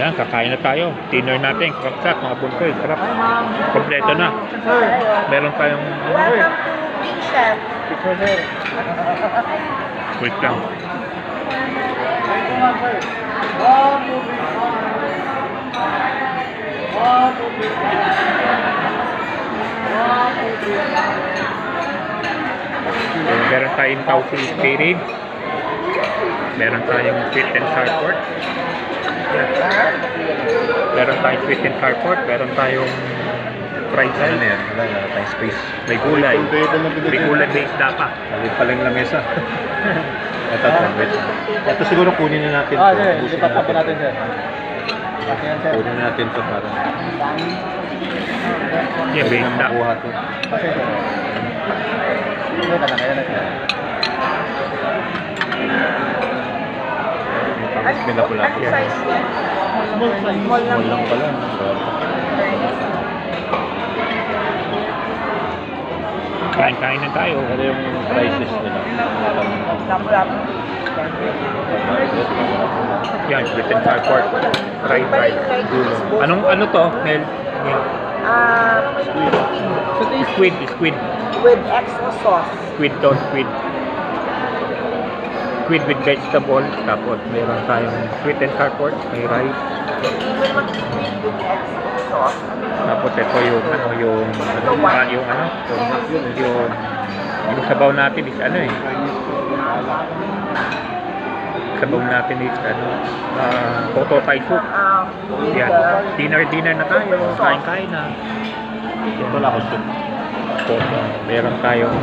Yan, kakain na tayo. Dinner natin, kaksak, mga buntoy. Sarap. Kompleto na. Meron tayong, Welcome to Big Chef. wait lang. Meron tayong tausi spirit. Meron tayong sweet and sour pork. Meron tayong sweet and sour pork. Meron tayong fried Ano na rice. yan? Wala, wala tayong space. May gulay. May gulay may isda pa. Mali pa lang lamesa. Ito, ito, wait. Ito siguro kunin na natin. Ah. Ubusin Lipat po natin, sir. Kunin na natin to para makuha to. Okay, sir. Ito na, kaya na, sir. Tapos may lapu-lapu. Ano size yan? Small size. Small lang. Small lang pala. Kain-kain na tayo. Ano yung prices nila? Lapu-lapu. Yan, rice. yung like this both. Anong ano to, Mel? Ah, Squid, squid. with extra sauce. Squid to, squid. Squid with vegetable. Tapos meron tayong sweet and sour pork. May rice. Tapos ito yung ano, yung ano, yung ano, yung, yung, yung sabaw natin is ano eh. Sabaw natin is ano, ah, Toto Thai soup. Yan. Dinner, dinner na tayo. Kain-kain na. Ito wala ko soup. Meron tayong.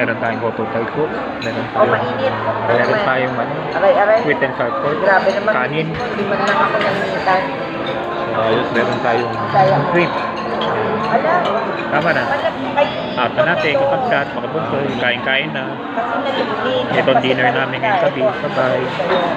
Meron tayong Thai soup. Meron O, tayong, mainit. meron tayong ano, Aray-aray. sweet and sour pork. Grabe naman. Kanin. Hindi man lang ako naninitan. Ayos. Meron tayong shrimp. Ala, Tama na. kayo. Ata natin, kapagkat, makabunsoy, kain-kain na. Ito dinner namin ngayong gabi. Bye-bye.